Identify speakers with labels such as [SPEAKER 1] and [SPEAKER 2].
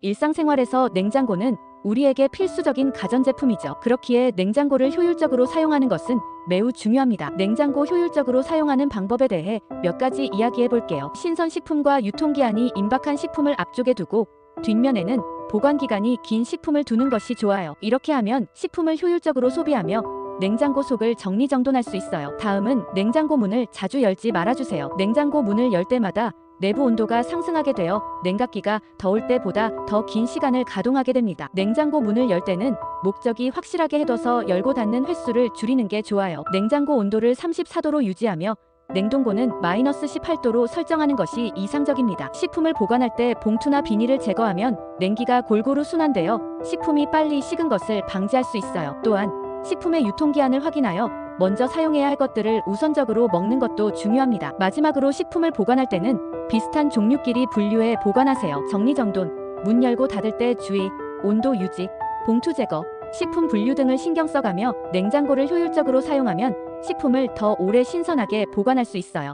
[SPEAKER 1] 일상생활에서 냉장고는 우리에게 필수적인 가전제품이죠. 그렇기에 냉장고를 효율적으로 사용하는 것은 매우 중요합니다. 냉장고 효율적으로 사용하는 방법에 대해 몇 가지 이야기해 볼게요. 신선식품과 유통기한이 임박한 식품을 앞쪽에 두고 뒷면에는 보관기간이 긴 식품을 두는 것이 좋아요. 이렇게 하면 식품을 효율적으로 소비하며 냉장고 속을 정리정돈할 수 있어요. 다음은 냉장고 문을 자주 열지 말아주세요. 냉장고 문을 열 때마다 내부 온도가 상승하게 되어 냉각기가 더울 때보다 더 긴 시간을 가동하게 됩니다. 냉장고 문을 열 때는 목적이 확실하게 해둬서 열고 닫는 횟수를 줄이는 게 좋아요. 냉장고 온도를 34도로 유지하며 냉동고는 마이너스 18도로 설정하는 것이 이상적입니다. 식품을 보관할 때 봉투나 비닐을 제거하면 냉기가 골고루 순환되어 식품이 빨리 식은 것을 방지할 수 있어요. 또한 식품의 유통기한을 확인하여 먼저 사용해야 할 것들을 우선적으로 먹는 것도 중요합니다. 마지막으로 식품을 보관할 때는 비슷한 종류끼리 분류해 보관하세요. 정리정돈, 문 열고 닫을 때 주의, 온도 유지, 봉투 제거, 식품 분류 등을 신경 써가며 냉장고를 효율적으로 사용하면 식품을 더 오래 신선하게 보관할 수 있어요.